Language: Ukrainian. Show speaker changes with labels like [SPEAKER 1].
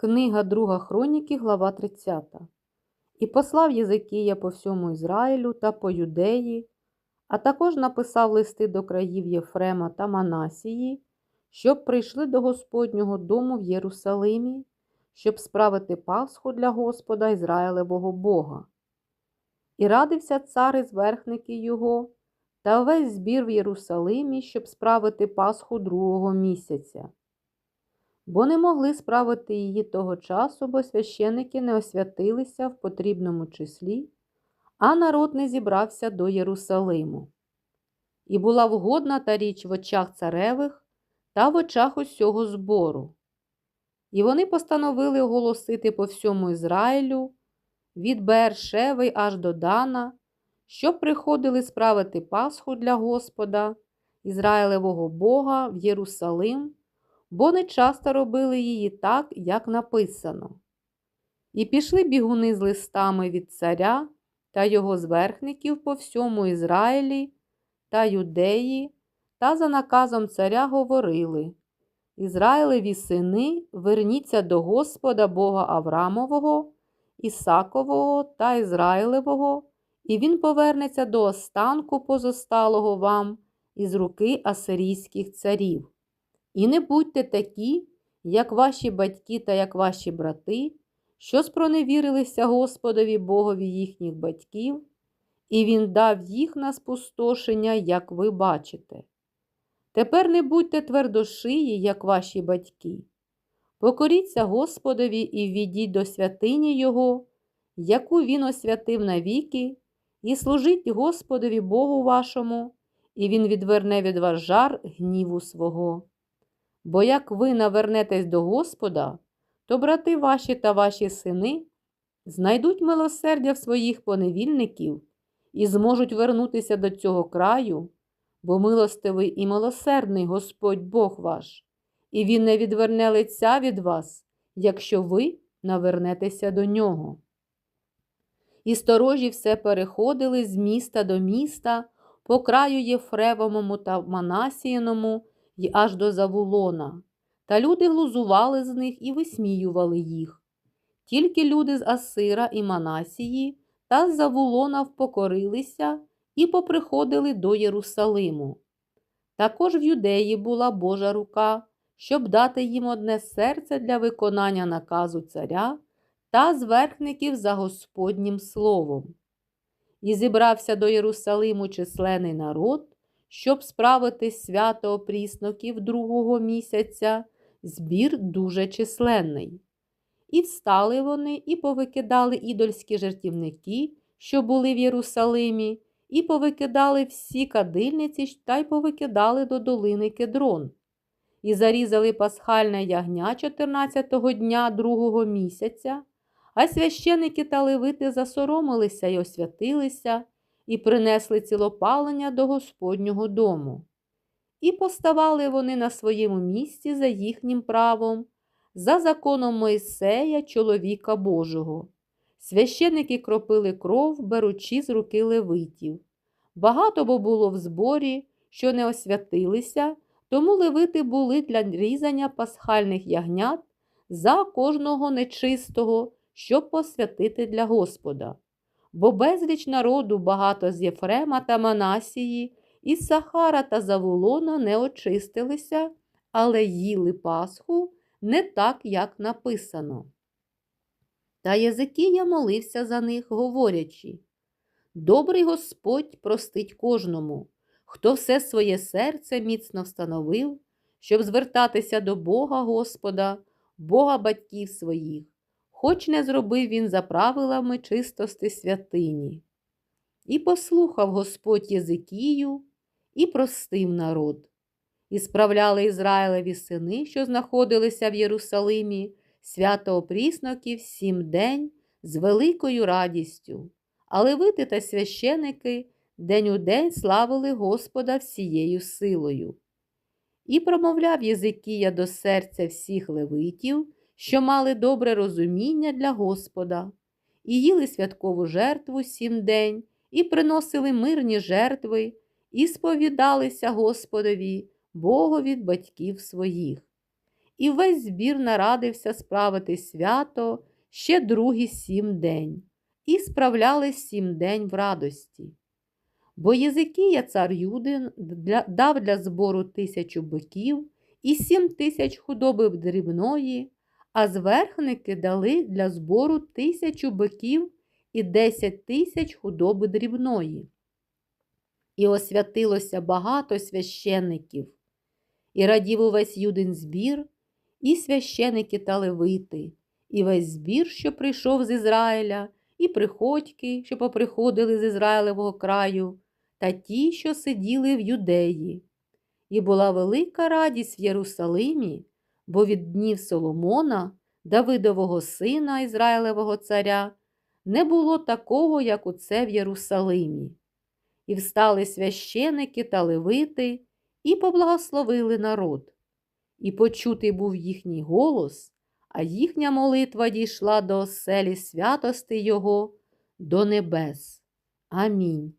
[SPEAKER 1] Книга Друга Хроніки, глава 30. І послав Єзикія по всьому Ізраїлю та по Юдеї, а також написав листи до країв Єфрема та Манасії, щоб прийшли до Господнього дому в Єрусалимі, щоб справити Пасху для Господа Ізраїлевого Бога. І радився цар із верхники його та весь збір в Єрусалимі, щоб справити Пасху другого місяця бо не могли справити її того часу, бо священики не освятилися в потрібному числі, а народ не зібрався до Єрусалиму. І була вгодна та річ в очах царевих та в очах усього збору. І вони постановили оголосити по всьому Ізраїлю від Бершеви аж до Дана, щоб приходили справити Пасху для Господа, Ізраїлевого Бога в Єрусалим бо не часто робили її так, як написано. І пішли бігуни з листами від царя та його зверхників по всьому Ізраїлі та Юдеї, та за наказом царя говорили Ізраїлеві сини, верніться до Господа Бога Аврамового, Ісакового та Ізраїлевого, і він повернеться до останку позосталого вам із руки асирійських царів. І не будьте такі, як ваші батьки та як ваші брати, що спроневірилися Господові Богові їхніх батьків, і Він дав їх на спустошення, як ви бачите. Тепер не будьте твердошиї, як ваші батьки. Покоріться Господові і ввідіть до святині Його, яку Він освятив навіки, і служіть Господові Богу вашому, і Він відверне від вас жар гніву свого. Бо як ви навернетесь до Господа, то брати ваші та ваші сини знайдуть милосердя в своїх поневільників і зможуть вернутися до цього краю, бо милостивий і милосердний Господь Бог ваш, і Він не відверне лиця від вас, якщо ви навернетеся до нього. І сторожі все переходили з міста до міста, по краю Єфревомому та Манасіяному, й аж до Завулона, та люди глузували з них і висміювали їх. Тільки люди з Асира і Манасії та з Завулона впокорилися і поприходили до Єрусалиму. Також в юдеї була Божа рука, щоб дати їм одне серце для виконання наказу царя та зверхників за Господнім словом. І зібрався до Єрусалиму численний народ, щоб справити свято опрісноків другого місяця, збір дуже численний. І встали вони, і повикидали ідольські жертівники, що були в Єрусалимі, і повикидали всі кадильниці та й повикидали до долини кедрон. І зарізали пасхальне ягня 14-го дня другого місяця, а священики та левити засоромилися й освятилися, і принесли цілопалення до Господнього дому. І поставали вони на своєму місці за їхнім правом, за законом Моїсея, чоловіка Божого. Священики кропили кров, беручи з руки левитів. Багато бо було в зборі, що не освятилися, тому левити були для різання пасхальних ягнят за кожного нечистого, щоб посвятити для Господа бо безліч народу багато з Єфрема та Манасії, із Сахара та Завулона не очистилися, але їли Пасху не так, як написано. Та Єзикія молився за них, говорячи Добрий Господь простить кожному, хто все своє серце міцно встановив, щоб звертатися до Бога Господа, Бога батьків своїх, хоч не зробив він за правилами чистости святині. І послухав Господь Єзикію і простив народ. І справляли Ізраїлеві сини, що знаходилися в Єрусалимі, свято опрісноків сім день з великою радістю, а левити та священики день у день славили Господа всією силою. І промовляв Єзикія до серця всіх левитів що мали добре розуміння для Господа, і їли святкову жертву сім день, і приносили мирні жертви, і сповідалися Господові, Богові батьків своїх. і весь збір нарадився справити свято ще другі сім день, і справляли сім день в радості. Бо Єзикія цар Юдин дав для збору тисячу биків і сім тисяч худоби дрібної, а зверхники дали для збору тисячу биків і десять тисяч худоби дрібної. І освятилося багато священиків, і радів увесь юдин збір, і священики та левити, і весь збір, що прийшов з Ізраїля, і приходьки, що поприходили з Ізраїлевого краю, та ті, що сиділи в юдеї. І була велика радість в Єрусалимі, бо від днів Соломона, Давидового сина Ізраїлевого царя, не було такого, як оце в Єрусалимі. І встали священики та левити, і поблагословили народ. І почутий був їхній голос, а їхня молитва дійшла до оселі святости Його, до небес. Амінь.